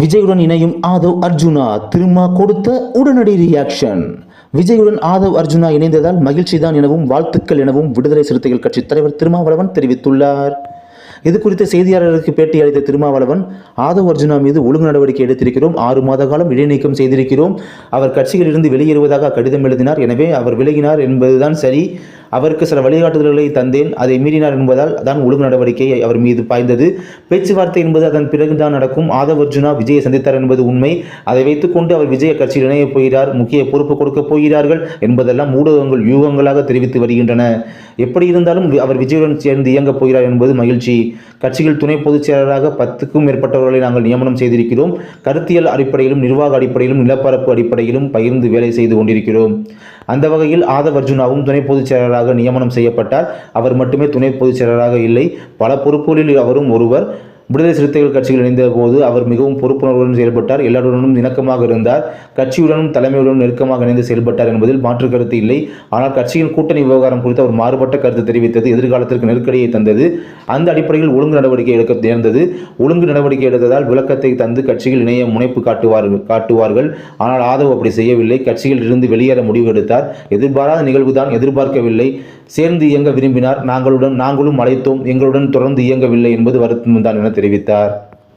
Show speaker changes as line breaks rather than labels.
விஜயுடன் இணையும் ஆதவ் அர்ஜுனா திருமா கொடுத்த உடனடி ரியாக்ஷன் விஜயுடன் ஆதவ் அர்ஜுனா இணைந்ததால் மகிழ்ச்சிதான் எனவும் வாழ்த்துக்கள் எனவும் விடுதலை சிறுத்தைகள் கட்சி தலைவர் திருமாவளவன் தெரிவித்துள்ளார். இது குறித்து செய்தியாளர்களுக்கு பேட்டி அளித்த திருமாவளவன் ஆதவ் அர்ஜுனா மீது ஒழுங்கு நடவடிக்கை எடுத்திருக்கிறோம் ஆறு மாத காலம் இடைநீக்கம் செய்திருக்கிறோம். அவர் கட்சியிலிருந்து வெளியேறுவதாக கடிதம் எழுதினார். எனவே அவர் விலகினார் என்பதுதான் சரி. அவருக்கு சில வழிகாட்டுதல்களை தந்தேன். அதை மீறினார் என்பதால் தான் ஒழுங்கு நடவடிக்கை அவர் மீது பாய்ந்தது. பேச்சுவார்த்தை என்பது அதன் பிறகுதான் நடக்கும். ஆதவ் அர்ஜுனா விஜயை சந்தித்தார் என்பது உண்மை. அதை வைத்துக்கொண்டு அவர் விஜய கட்சியில் இணையப் போகிறார். முக்கிய பொறுப்பு கொடுக்கப் போகிறார்கள் என்பதெல்லாம் ஊடகங்கள் யூகங்களாக தெரிவித்து வருகின்றன. எப்படி இருந்தாலும் அவர் விஜயுடன் சேர்ந்து இயங்கப் போகிறார் என்பது மகிழ்ச்சி. கட்சியில் துணை பொதுச் செயலராக பத்துக்கும் மேற்பட்டவர்களை நாங்கள் நியமனம் செய்திருக்கிறோம். கருத்தியல் அடிப்படையிலும் நிர்வாக அடிப்படையிலும் நிலப்பரப்பு அடிப்படையிலும் பகிர்ந்து வேலை செய்து கொண்டிருக்கிறோம். அந்த வகையில் ஆதவ் அர்ஜுனாவும் துணை பொதுச் செயலராக நியமனம் செய்யப்பட்டார். அவர் மட்டுமே துணை பொதுச் செயலராக இல்லை. பல பொறுப்புகளில் அவரும் ஒருவர். விடுதலை சிறுத்தைகள் கட்சியில் இணைந்த போது அவர் மிகவும் பொறுப்புணர்வுடன் செயல்பட்டார். எல்லாருடனும் இணக்கமாக இருந்தார். கட்சியுடனும் தலைமையுடனும் நெருக்கமாக இணைந்து செயல்பட்டார் என்பதில் மாற்று கருத்து இல்லை. ஆனால் கட்சியின் கூட்டணி விவகாரம் குறித்து அவர் மாறுபட்ட கருத்து தெரிவித்தது எதிர்காலத்திற்கு நெருக்கடியை தந்தது. அந்த அடிப்படையில் ஒழுங்கு நடவடிக்கை எடுக்க நேர்ந்தது. ஒழுங்கு நடவடிக்கை எடுத்ததால் விளக்கத்தை தந்து கட்சியில் இணைய முனைப்பு காட்டுவார்கள் காட்டுவார்கள். ஆனால் ஆதவ் அப்படி செய்யவில்லை. கட்சியில் இருந்து வெளியேற முடிவு எடுத்தார் எதிர்பாராத நிகழ்வுதான் எதிர்பார்க்கவில்லை. சேர்ந்து இயங்க விரும்பினார். நாங்களுடன் நாங்களும் அழைத்தோம். எங்களுடன் தொடர்ந்து இயங்கவில்லை என்பது வருத்தம் தான் என தெரிவித்தார்.